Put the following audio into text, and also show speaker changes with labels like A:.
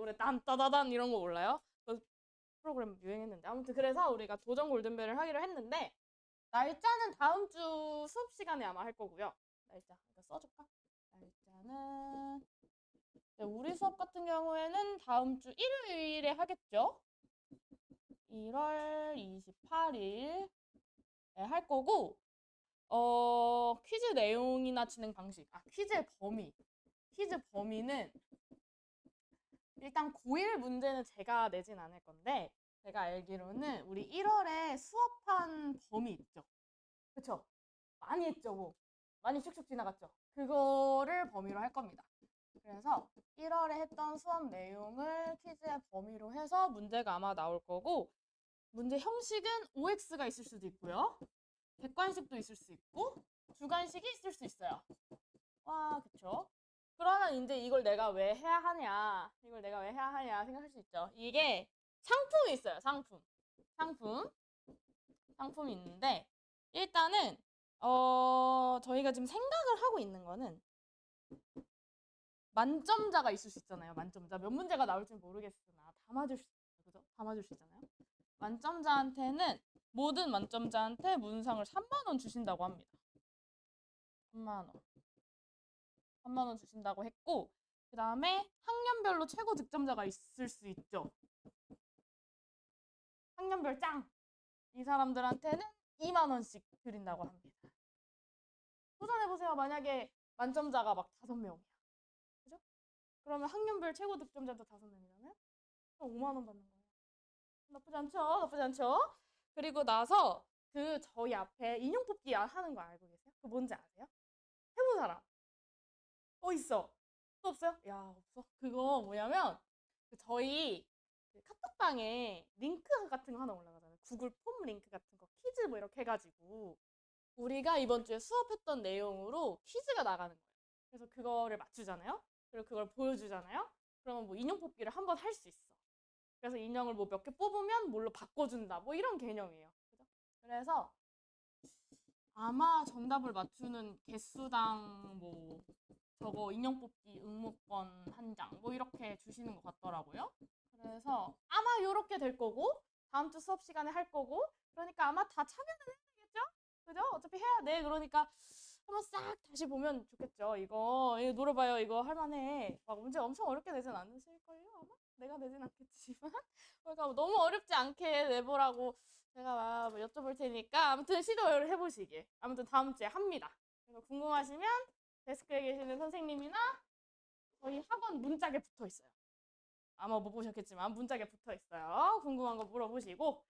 A: 노래 딴따다단 이런 거 몰라요? 그 프로그램 유행했는데 아무튼 그래서 우리가 도전 골든벨을 하기로 했는데 날짜는 다음 주 수업 시간에 아마 할 거고요. 날짜 이거 써줄까? 날짜는 네, 우리 수업 같은 경우에는 다음 주 일요일에 하겠죠. 1월 28일 네, 할 거고 어 퀴즈 내용이나 진행 방식 아 퀴즈의 범위 퀴즈 범위는 일단 고1 문제는 제가 내진 않을 건데 제가 알기로는 우리 1월에 수업한 범위 있죠? 그쵸? 많이 했죠 뭐. 많이 슉슉 지나갔죠? 그거를 범위로 할 겁니다. 그래서 1월에 했던 수업 내용을 퀴즈의 범위로 해서 문제가 아마 나올 거고 문제 형식은 OX가 있을 수도 있고요. 객관식도 있을 수 있고 주관식이 있을 수 있어요. 와, 그쵸? 그러면 이제 이걸 내가 왜 해야 하냐, 이걸 내가 왜 해야 하냐 생각할 수 있죠. 이게 상품이 있어요, 상품. 상품. 상품이 있는데, 일단은, 어, 저희가 지금 생각을 하고 있는 거는, 만점자가 있을 수 있잖아요, 만점자. 몇 문제가 나올지 모르겠으나, 다 맞을 수 있어요. 그죠? 다 맞을 수 있잖아요. 만점자한테는 모든 만점자한테 문상을 3만 원 주신다고 합니다. 3만 원. 3만 원 주신다고 했고 그 다음에 학년별로 최고 득점자가 있을 수 있죠. 학년별 짱! 이 사람들한테는 2만 원씩 드린다고 합니다. 도전해보세요. 만약에 만점자가 막 5명이야. 그죠? 그러면 학년별 최고 득점자도 5명이잖아요? 그럼 5만 원 받는 거예요. 나쁘지 않죠? 나쁘지 않죠? 그리고 나서 그 저희 앞에 인형 뽑기 하는 거 알고 계세요? 그 뭔지 아세요? 해본 사람? 어 있어. 또 없어요? 야 없어. 그거 뭐냐면 그 저희 그 카톡방에 링크 같은 거 하나 올라가잖아요. 구글 폼 링크 같은 거 퀴즈 뭐 이렇게 해가지고 우리가 이번 주에 수업했던 내용으로 퀴즈가 나가는 거예요. 그래서 그거를 맞추잖아요. 그리고 그걸 보여주잖아요. 그러면 뭐 인형 뽑기를 한 번 할 수 있어. 그래서 인형을 뭐 몇 개 뽑으면 뭘로 바꿔준다. 뭐 이런 개념이에요. 그죠? 그래서 아마 정답을 맞추는 개수당 뭐 저거 인형 뽑기 응모권 한 장 뭐 이렇게 주시는 것 같더라고요. 그래서 아마 요렇게 될 거고 다음 주 수업 시간에 할 거고 그러니까 아마 다 참여는 해야 되겠죠? 그죠? 어차피 해야 돼. 그러니까 한번 싹 다시 보면 좋겠죠. 이거 이거 노려봐요. 이거 할만해. 막 문제 엄청 어렵게 내진 않으실걸요 아마? 내가 내진 않겠지만 그러니까 너무 어렵지 않게 내보라고 제가 막 여쭤볼 테니까 아무튼 시도를 해보시길 아무튼 다음 주에 합니다 그래서 궁금하시면 데스크에 계시는 선생님이나 저희 학원 문짝에 붙어 있어요 아마 못 보셨겠지만 문짝에 붙어 있어요 궁금한 거 물어보시고